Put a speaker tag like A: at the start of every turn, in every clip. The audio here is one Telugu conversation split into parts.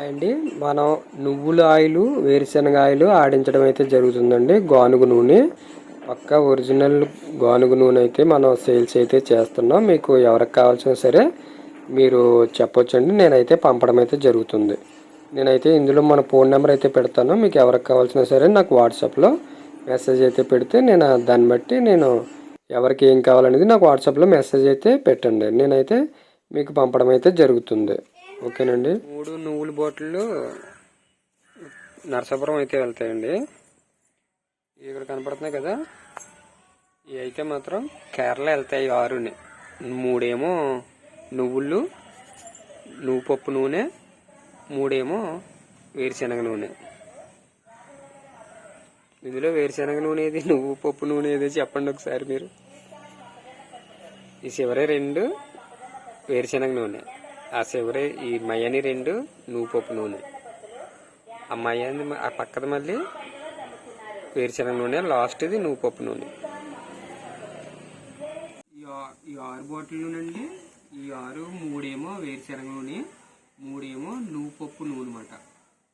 A: అండి మనం నువ్వుల ఆయిల్ వేరుశనగ ఆయిలు ఆడించడం అయితే జరుగుతుందండి. గానుగ నూనె. పక్క ఒరిజినల్ గానుగ నూనె అయితే మనం సేల్స్ అయితే చేస్తున్నాం. మీకు ఎవరికి కావాల్సిన సరే మీరు చెప్పొచ్చండి. నేనైతే పంపడం అయితే జరుగుతుంది. నేనైతే ఇందులో మన ఫోన్ నెంబర్ అయితే పెడతాను. మీకు ఎవరికి కావాల్సిన సరే నాకు వాట్సాప్లో మెసేజ్ అయితే పెడితే నేను దాన్ని బట్టి నేను ఎవరికి ఏం కావాలనేది నాకు వాట్సాప్లో మెసేజ్ అయితే పెట్టండి. నేనైతే మీకు పంపడం అయితే జరుగుతుంది. ఓకేనండి. మూడు నువ్వుల బాటిళ్ళు నరసాపురం అయితే వెళ్తాయండి. ఇక్కడ కనపడుతున్నాయి కదా. ఇవి అయితే మాత్రం కేరళ వెళ్తాయి ఆరుని. మూడేమో నువ్వులు నువ్వు పప్పు నూనె మూడేమో వేరుశనగ నూనె. ఇందులో వేరుశనగ నూనె ఏది నువ్వు పప్పు నూనె ఏదో చెప్పండి ఒకసారి మీరు. ఈ చివరి రెండు వేరుశనగ నూనె. ఆ చివరి ఈ మయని రెండు నువ్వు పప్పు నూనె. ఆ మయని ఆ పక్కది మళ్ళీ వేరుశనగ నూనె లాస్ట్ది నువ్వు పప్పు నూనె. ఈ ఆ- ఈ ఆరు బాటిల్ నూనె అండి. ఈ ఆరు మూడేమో వేరుశనగ నూనె మూడేమో నువ్వు పప్పు నూనె అన్నమాట.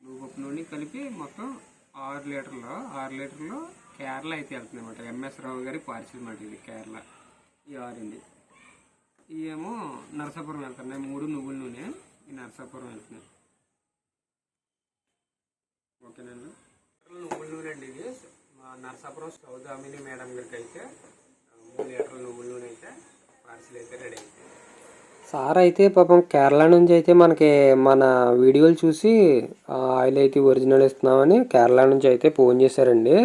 A: నువ్వు పప్పు నూనె కలిపి మొత్తం ఆరు లీటర్లు ఆరు లీటర్లు కేరళ అయితే వెళ్తుంది అనమాట ఎంఎస్ రావు గారి పార్సిల్ అనమాట ఇది కేరళ. ఈ ఆరు అండి. ఇవేమో నరసాపురం వెళ్తున్నాయి మూడు నువ్వుల నూనె ఈ నరసాపురం వెళ్తున్నాయి ఓకేనండి నువ్వుల నూనె అండి ఇది. మా నరసాపురం సౌదామిని మేడం గారికి అయితే మూడు లీటర్ల నువ్వుల నూనె అయితే పార్సిల్ అయితే రెడీ అయిపోయింది సార్ అయితే పాపం కేరళ నుంచి అయితే మనకి మన వీడియోలు చూసి ఆయిల్ అయితే ఒరిజినల్ ఇస్తున్నామని కేరళ నుంచి అయితే ఫోన్ చేశారండి.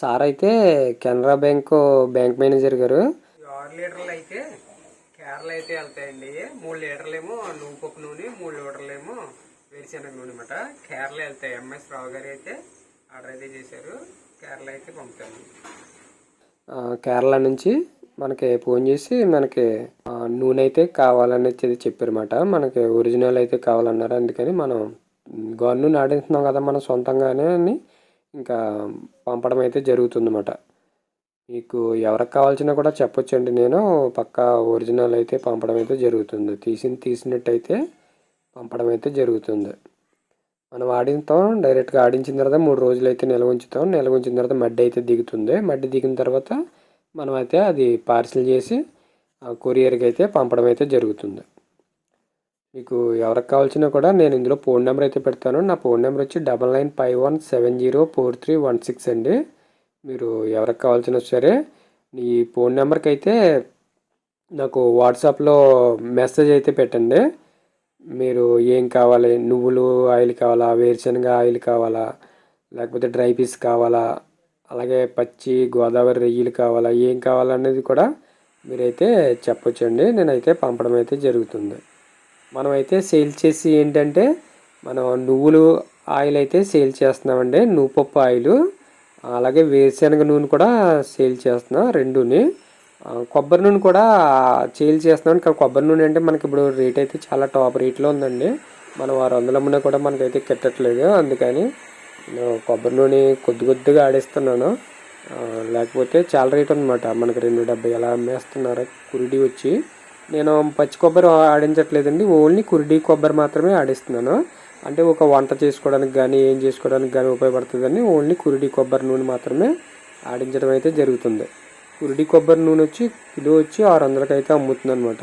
A: సార్ అయితే కెనరా బ్యాంక్ బ్యాంక్ మేనేజర్ గారు. ఆరు లీటర్లు అయితే కేరళ అయితే వెళ్తాయండి. మూడు లీటర్లు ఏమో నువ్వు పప్పు నూనె మూడు లీటర్లు ఏమో వేరుశనగ నూనె అనమాట కేరళ వెళ్తాయి. ఎంఎస్ రావు గారు అయితే ఆర్డర్ అయితే చేశారు. కేరళ అయితే పంపుతాను కేరళ నుంచి మనకి ఫోన్ చేసి మనకి నూనె అయితే కావాలనేది చెప్పారన్నమాట. మనకి ఒరిజినల్ అయితే కావాలన్నారు. అందుకని మనం గవర్న నూనె ఆడిస్తున్నాం కదా మనం సొంతంగానే అని ఇంకా పంపడం అయితే జరుగుతుందన్నమాట. మీకు ఎవరికి కావాల్సినా కూడా చెప్పొచ్చండి. నేను పక్కా ఒరిజినల్ అయితే పంపడం అయితే జరుగుతుంది. తీసింది తీసినట్టయితే పంపడం అయితే జరుగుతుంది. మనం ఆడిస్తాం డైరెక్ట్గా ఆడించిన తర్వాత మూడు రోజులు అయితే నిల్వ ఉంచుతాం. నిల్వ ఉంచిన తర్వాత మడ్డి అయితే దిగుతుంది. మడ్డి దిగిన తర్వాత మనం అయితే అది పార్సిల్ చేసి ఆ కొరియర్కి అయితే పంపడం అయితే జరుగుతుంది. మీకు ఎవరికి కావాల్సినా కూడా నేను ఇందులో ఫోన్ నెంబర్ అయితే పెడతాను. నా ఫోన్ నెంబర్ వచ్చి double nine five one seven zero four three one six అండి. మీరు ఎవరికి కావాల్సిన సరే ఈ ఫోన్ నెంబర్కి అయితే నాకు వాట్సాప్లో మెసేజ్ అయితే పెట్టండి. మీరు ఏం కావాలి? నువ్వులు ఆయిల్ కావాలా? వేరుశనగ ఆయిల్ కావాలా? లేకపోతే డ్రై పీస్ కావాలా? అలాగే పచ్చి గోదావరి రొయ్యలు కావాలా? ఏం కావాలనేది కూడా మీరైతే చెప్పొచ్చండి. నేనైతే పంపడం అయితే జరుగుతుంది. మనమైతే సేల్ చేసి ఏంటంటే మనం నువ్వులు ఆయిల్ అయితే సేల్ చేస్తున్నామండి. నువ్వు పప్పు ఆయిల్. అలాగే వేరుశనగ నూనె కూడా సేల్ చేస్తున్నాం రెండుని కొబ్బరి నూనె కూడా సేల్ చేస్తున్నాం కానీ కొబ్బరి నూనె అంటే మనకి ఇప్పుడు రేట్ అయితే చాలా టాప్ రేట్లో ఉందండి. మనం ఆరు వందల అమ్మినా కూడా మనకైతే కిట్టట్లేదు. అందుకని నేను కొబ్బరి నూనె కొద్ది కొద్దిగా ఆడిస్తున్నాను. లేకపోతే చాలా రేట్ అనమాట మనకి రెండు డెబ్బై అలా అమ్మేస్తున్నారు కురిడి వచ్చి. నేను పచ్చి కొబ్బరి ఆడించట్లేదండి. ఓన్లీ కురిడి కొబ్బరి మాత్రమే ఆడిస్తున్నాను. అంటే ఒక వంట చేసుకోవడానికి కానీ ఏం చేసుకోవడానికి కానీ ఉపయోగపడుతుందని ఓన్లీ కురిడి కొబ్బరి నూనె మాత్రమే ఆడించడం అయితే జరుగుతుంది. కురిడి కొబ్బరి నూనె వచ్చి కిలో వచ్చి ఆరు వందలకి అయితే అమ్ముతుంది అనమాట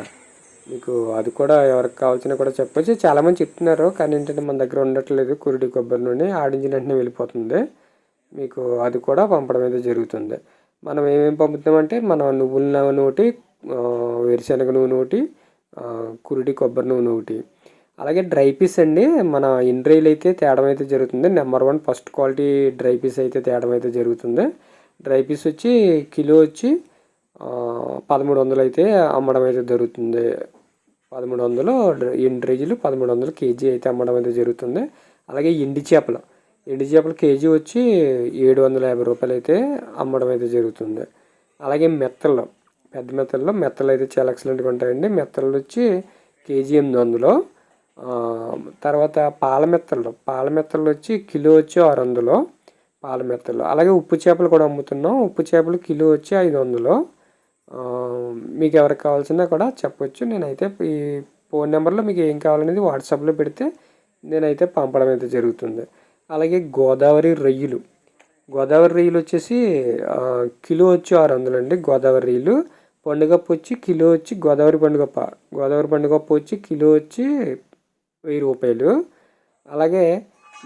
A: మీకు అది కూడా ఎవరికి కావాల్సిన కూడా చెప్పొచ్చు. చాలామంది చెప్తున్నారు కానీ ఏంటంటే మన దగ్గర ఉండట్లేదు కురిడి కొబ్బరి నూనె. ఆడించిన వెంటనే వెళ్ళిపోతుంది. మీకు అది కూడా పంపడం అయితే జరుగుతుంది. మనం ఏమేమి పంపుతామంటే మనం నువ్వుల నూనె ఒకటి వేరుశనగ నూనె ఒకటి కురిడి కొబ్బరి నూనె ఒకటి. అలాగే డ్రై పీస్ అండి మన ఇండ్రైల్ అయితే తేడం అయితే జరుగుతుంది. Number one first quality dry piece అయితే తేడం అయితే జరుగుతుంది. డ్రై పీస్ వచ్చి కిలో వచ్చి పదమూడు వందలు అయితే అమ్మడం అయితే జరుగుతుంది. పదమూడు వందలు ఎండ్రేజీలు పదమూడు వందలు కేజీ అయితే అమ్మడం అయితే జరుగుతుంది. అలాగే ఎండి చేపలు ఎండి చేపలు కేజీ వచ్చి ఏడు వందల యాభై రూపాయలు అయితే అమ్మడం అయితే జరుగుతుంది. అలాగే మెత్తలు పెద్ద మెత్తల్లో మెత్తలు అయితే చాలా ఎక్సలెంట్గా ఉంటాయండి. మెత్తలు వచ్చి కేజీ ఎనిమిది వందలు. తర్వాత పాలమెత్తలు. పాలమెత్తలు వచ్చి కిలో వచ్చి ఆరు వందలు పాలమెత్తలు. అలాగే ఉప్పు చేపలు కూడా అమ్ముతున్నాం. ఉప్పు చేపలు కిలో వచ్చి ఐదు వందలు మీకు ఎవరికి కావాల్సిందా కూడా చెప్పొచ్చు. నేనైతే ఈ ఫోన్ నెంబర్లో మీకు ఏం కావాలనేది వాట్సాప్లో పెడితే నేనైతే పంపడం అయితే జరుగుతుంది. అలాగే గోదావరి రొయ్యలు. గోదావరి రొయ్యలు వచ్చేసి కిలో వచ్చి ఆరు వందలు అండి గోదావరి రొయ్యలు. పండుగప్పు వచ్చి కిలో వచ్చి గోదావరి పండుగప్ప. గోదావరి పండుగప్పు వచ్చి కిలో వచ్చి వెయ్యి రూపాయలు. అలాగే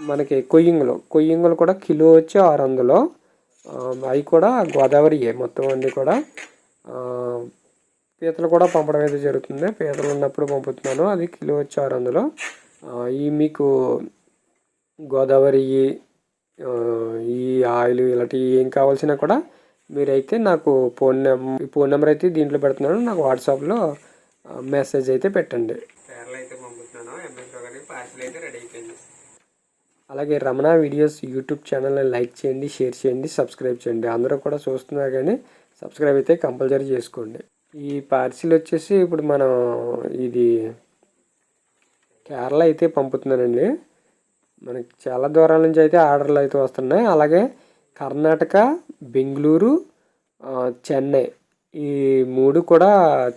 A: మనకి కొయ్యింగులు. కొయ్యింగులు కూడా కిలో వచ్చి ఆరు వందలు అవి కూడా గోదావరియే మొత్తం అన్నీ కూడా. పీతలు కూడా పంపడం అయితే జరుగుతుంది. పీతలు ఉన్నప్పుడు పంపుతున్నాను. అది కిలో వచ్చి ఆరు వందలు ఈ మీకు గోదావరి ఈ ఆయిల్ ఇలాంటివి ఏం కావాల్సినా కూడా మీరైతే నాకు ఫోన్ నెంబర్ ఫోన్ నెంబర్ అయితే దీంట్లో పెడుతున్నాను. నాకు వాట్సాప్లో మెసేజ్ అయితే పెట్టండి పేర్లు అయితే పంపుతున్నాను ఎంఎస్ఓ గారికి పార్సిల్ అయితే రెడీ అయిపోయింది అలాగే రమణ వీడియోస్ యూట్యూబ్ ఛానల్ని లైక్ చేయండి షేర్ చేయండి సబ్స్క్రైబ్ చేయండి. అందరూ కూడా చూస్తున్నారు కానీ సబ్స్క్రైబ్ అయితే కంపల్సరీ చేసుకోండి. ఈ పార్సిల్ వచ్చేసి ఇప్పుడు మనం ఇది కేరళ అయితే పంపుతున్నానండి మనకి చాలా దూరాల నుంచి అయితే ఆర్డర్లు అయితే వస్తున్నాయి. అలాగే కర్ణాటక బెంగళూరు చెన్నై ఈ మూడు కూడా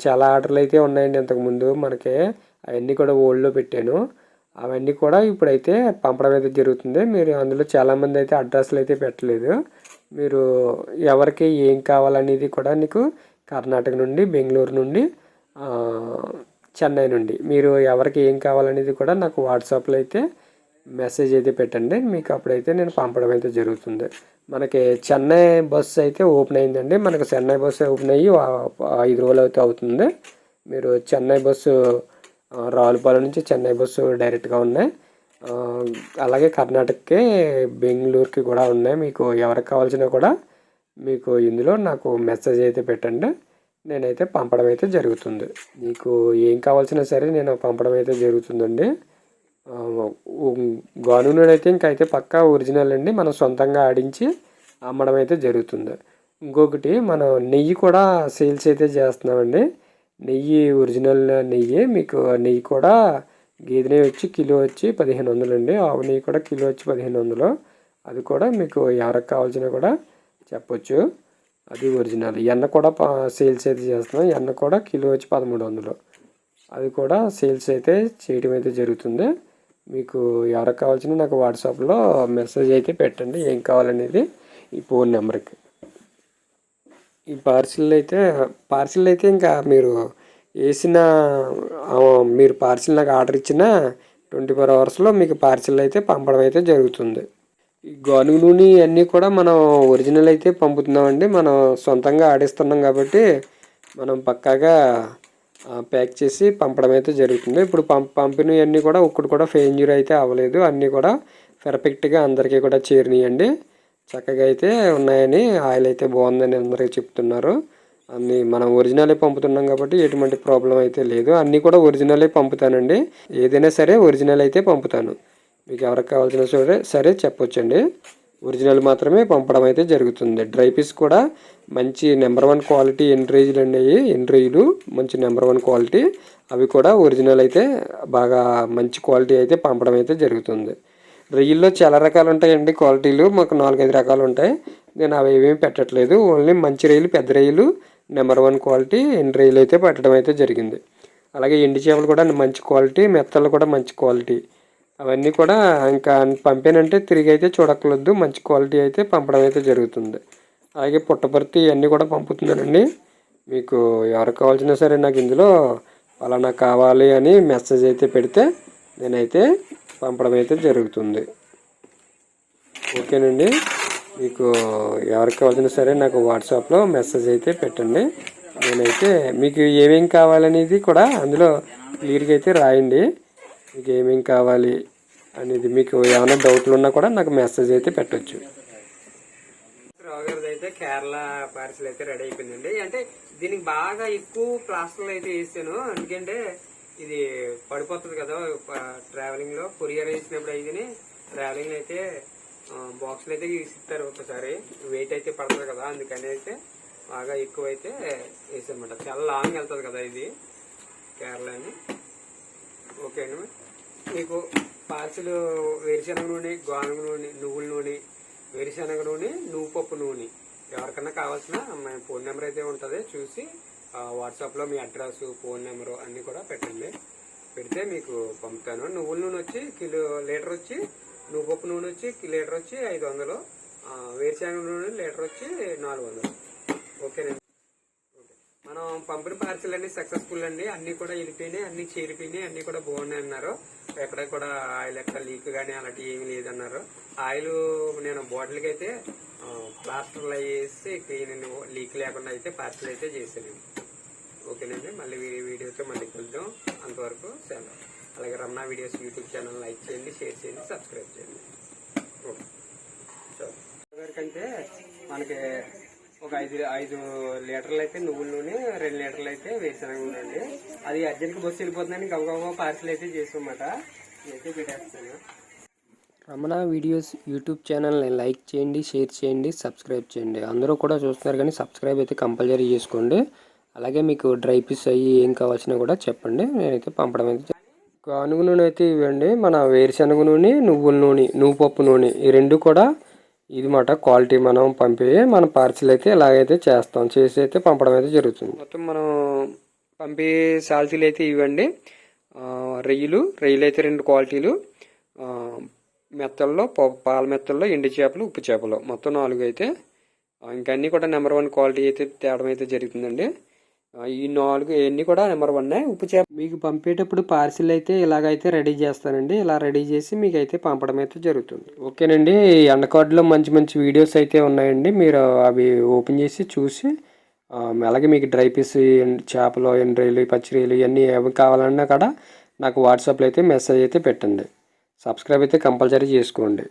A: చాలా ఆర్డర్లు అయితే ఉన్నాయండి. ఇంతకుముందు మనకి అవన్నీ కూడా ఓల్డ్లో పెట్టాను. అవన్నీ కూడా ఇప్పుడైతే పంపడం అయితే జరుగుతుంది. మీరు అందులో చాలామంది అయితే అడ్రస్లు అయితే పెట్టలేదు. మీరు ఎవరికి ఏం కావాలనేది కూడా నీకు కర్ణాటక నుండి బెంగళూరు నుండి చెన్నై నుండి. మీరు ఎవరికి ఏం కావాలనేది కూడా నాకు వాట్సాప్లో అయితే మెసేజ్ అయితే పెట్టండి. మీకు అప్పుడైతే నేను పంపడం అయితే జరుగుతుంది. మనకి చెన్నై బస్సు అయితే ఓపెన్ అయిందండి. మనకు చెన్నై బస్సు ఓపెన్ అయ్యి ఐదు రోజులు అయితే అవుతుంది. మీరు చెన్నై బస్సు రావులపాలెం నుంచి చెన్నై బస్సు డైరెక్ట్గా ఉన్నాయి. అలాగే కర్ణాటకకి బెంగళూరుకి కూడా ఉన్నాయి. మీకు ఎవరికి కావాల్సినా కూడా మీకు ఇందులో నాకు మెసేజ్ అయితే పెట్టండి. నేనైతే పంపడం అయితే జరుగుతుంది. మీకు ఏం కావాల్సినా సరే నేను పంపడం అయితే జరుగుతుందండి. ఆ, అయితే ఇంకైతే పక్కా ఒరిజినల్ అండి. మనం సొంతంగా ఆడించి అమ్మడం అయితే జరుగుతుంది. ఇంకొకటి మనం నెయ్యి కూడా సేల్స్ అయితే చేస్తున్నామండి. నెయ్యి ఒరిజినల్ నెయ్యి మీకు నెయ్యి కూడా గేదె నెయ్యి వచ్చి కిలో వచ్చి పదిహేను వందలు అండి. ఆవు నెయ్యి కూడా కిలో వచ్చి పదిహేను వందలు అది కూడా మీకు ఎవరికి కావాల్సిన కూడా చెప్పొచ్చు. అది ఒరిజినల్. ఎన్న కూడా సేల్స్ అయితే చేస్తున్నాం. ఎన్న కూడా కిలో వచ్చి పదమూడు వందలు అది కూడా సేల్స్ అయితే చేయడం అయితే జరుగుతుంది. మీకు ఎవరికి కావాల్సిన నాకు వాట్సాప్లో మెసేజ్ అయితే పెట్టండి. ఏం కావాలనేది ఈ ఫోన్ నెంబర్కి. ఈ పార్సిల్ అయితే పార్సిల్ అయితే ఇంకా మీరు వేసిన మీరు పార్సిల్ నాకు ఆర్డర్ ఇచ్చిన ట్వంటీ ఫోర్ అవర్స్లో మీకు పార్సిల్ అయితే పంపడం అయితే జరుగుతుంది. ఈ గానుగ నూనె అన్నీ కూడా మనం ఒరిజినల్ అయితే పంపుతున్నామండి. మనం సొంతంగా ఆడిస్తున్నాం కాబట్టి మనం పక్కాగా ప్యాక్ చేసి పంపడం అయితే జరుగుతుంది. ఇప్పుడు పంప్ పంపినవి అన్నీ కూడా ఒక్కటి కూడా ఫెయిన్యూర్ అయితే అవ్వలేదు. అన్నీ కూడా పర్ఫెక్ట్గా అందరికీ కూడా చేరినాయండి. చక్కగా అయితే ఉన్నాయని ఆయిల్ అయితే బాగుందని అందరికీ చెప్తున్నారు. అన్ని మనం ఒరిజినలే పంపుతున్నాం కాబట్టి ఎటువంటి ప్రాబ్లం అయితే లేదు. అన్నీ కూడా ఒరిజినలే పంపుతానండి. ఏదైనా సరే ఒరిజినల్ అయితే పంపుతాను. మీకు ఎవరికి కావాల్సిన సరే సరే చెప్పొచ్చండి. ఒరిజినల్ మాత్రమే పంపడం అయితే జరుగుతుంది. డ్రై పీస్ కూడా మంచి నెంబర్ వన్ క్వాలిటీ ఎంట్రీజులు అనేవి ఎండ్రేజ్లు మంచి నెంబర్ వన్ క్వాలిటీ అవి కూడా ఒరిజినల్ అయితే బాగా మంచి క్వాలిటీ అయితే పంపడం అయితే జరుగుతుంది. రొయ్యల్లో చాలా రకాలు ఉంటాయండి క్వాలిటీలు. మాకు నాలుగైదు రకాలు ఉంటాయి నేను అవి ఏమేమి పెట్టట్లేదు. ఓన్లీ మంచి రొయ్యలు పెద్ద రొయ్యలు నెంబర్ వన్ క్వాలిటీ ఎండు రొయ్యలు అయితే పెట్టడం అయితే జరిగింది. అలాగే ఎండు చేపలు కూడా మంచి క్వాలిటీ మెత్తలు కూడా మంచి క్వాలిటీ. అవన్నీ కూడా ఇంకా పంపానంటే తిరిగి అయితే చూడక్కర్లేదు. మంచి క్వాలిటీ అయితే పంపడం అయితే జరుగుతుంది. అలాగే పుట్టపర్తి ఇవన్నీ కూడా పంపుతున్నానండి. మీకు ఎవరికి కావాల్సినా సరే నాకు ఇందులో అలా నాకు కావాలి అని మెసేజ్ అయితే పెడితే నేనైతే పంపడం అయితే జరుగుతుంది. ఓకేనండి? మీకు ఎవరికి కావాల్సిన సరే నాకు వాట్సాప్లో మెసేజ్ అయితే పెట్టండి. నేనైతే మీకు ఏమేమి కావాలనేది కూడా అందులో క్లియర్గా అయితే రాయండి. మీకు ఏమేమి కావాలి అనేది మీకు ఏమైనా డౌట్లు ఉన్నా కూడా నాకు మెసేజ్ అయితే పెట్టొచ్చు. రావుగారిది అయితే కేరళ పార్సల్ అయితే రెడీ అయిపోయిందండి. అంటే దీనికి బాగా ఎక్కువ ప్లాస్టర్లు అయితే వేసాను. ఎందుకంటే ఇది పడిపోతుంది కదా ట్రావెలింగ్లో. కొరియర్ వేసినప్పుడు అయితే ట్రావెలింగ్ అయితే బాక్స్లు అయితే ఇస్తారు ఒకసారి. వెయిట్ అయితే పడుతుంది కదా అందుకని అయితే బాగా ఎక్కువ అయితే వేసానమాట చాలా లాంగ్ వెళ్తుంది కదా ఇది కేరళ అని. ఓకే అండి మీకు పార్సిల్ వేరుశనగ నూనె గోనగ నూనె నువ్వుల నూనె వేరుశనగ నూనె నువ్వు పప్పు నూనె. ఎవరికన్నా కావాల్సిన ఫోన్ నెంబర్ అయితే ఉంటుంది చూసి వాట్సాప్లో మీ అడ్రస్ ఫోన్ నెంబరు అన్నీ కూడా పెట్టండి. పెడితే మీకు పంపుతాను. నువ్వుల నూనె వచ్చి కిలో లీటర్ వచ్చి నువ్వు నూనె వచ్చి లీటర్ వచ్చి ఐదు వందలు. ఆ, వేరుశనగ నూనె లీటర్ వచ్చి నాలుగు వందలు. ఓకేనండి ఓకే. మనం పంపిన పార్సల్ అన్ని సక్సెస్ఫుల్ అండి. అన్ని కూడా వెళ్ళిపోయినాయి అన్ని చేరిపోయినాయి అన్ని కూడా బాగున్నాయి అన్నారు. ఎక్కడ కూడా ఆయిల్ ఎక్కడ లీక్ కానీ అలాంటివి ఏమీ లేదన్నారు. ఆయిల్ నేను బాటిల్కి అయితే ప్లాస్టర్లు వేసి క్లీన్ లీక్ లేకుండా అయితే పార్సల్ అయితే చేశాను. ఓకేనండి మళ్ళీ వీ- వీడియోతో మళ్ళీ కలుద్దాం. అంతవరకు సెలవు. అలాగే Ramana videos YouTube channel like చేయండి షేర్ చేయండి సబ్స్క్రైబ్ చేయండి. ఓకే. వరకంటే మనకి ఒక ఐదు ఐదు లీటర్లు అయితే నువ్వుల నూనె రెండు లీటర్లు అయితే వేసాను అండి. అది అర్జెంట్కి బస్సు వెళ్ళిపోతుందని గబగబా పార్సల్ అయితే చేసామన్నమాట అయితే పెట్టేస్తాను.
B: రమణ వీడియోస్ యూట్యూబ్ ఛానల్ని లైక్ చేయండి షేర్ చేయండి సబ్స్క్రైబ్ చేయండి. అందరూ కూడా చూస్తున్నారు కానీ సబ్స్క్రైబ్ అయితే కంపల్సరీ చేసుకోండి. అలాగే మీకు డ్రై పీస్ అవి ఏం కావాల్సినా కూడా చెప్పండి. నేనైతే పంపడం అయితే కానుగ నూనె అయితే ఇవ్వండి. మన వేరుశనగ నూనె నువ్వుల నూనె నువ్వు పప్పు నూనె ఈ రెండు కూడా ఇది మాట క్వాలిటీ మనం పంపి మన పార్సిల్ అయితే ఇలాగైతే చేస్తాం చేసి అయితే పంపడం అయితే జరుగుతుంది.
A: మొత్తం మనం పంపే సాల్తీలు అయితే ఇవ్వండి. రొయ్యలు రొయ్యలు అయితే రెండు క్వాలిటీలు. మెత్తల్లో ప- పాల మెత్తల్లో ఎండు చేపలు ఉప్పు చేపలు. మొత్తం నాలుగు అయితే. ఇంకా అన్నీ కూడా నెంబర్ వన్ క్వాలిటీ అయితే తేడం అయితే జరుగుతుందండి. ఈ నాలుగు ఇవన్నీ కూడా నెంబర్ వన్ ఉప్పు చేప
B: మీకు పంపేటప్పుడు పార్సిల్ అయితే ఇలాగైతే రెడీ చేస్తానండి. ఇలా రెడీ చేసి మీకు అయితే పంపడం అయితే జరుగుతుంది. ఓకేనండి. ఈ ఎండకార్డులో మంచి మంచి వీడియోస్ అయితే ఉన్నాయండి. మీరు అవి ఓపెన్ చేసి చూసి అలాగే మీకు డ్రై పీస్ చేపలు ఎండ్రీలు పచ్చిరీలు ఇవన్నీ ఏమి కావాలన్నా కూడా నాకు వాట్సాప్లో అయితే మెసేజ్ అయితే పెట్టండి. సబ్స్క్రైబ్ అయితే కంపల్సరీ చేసుకోండి.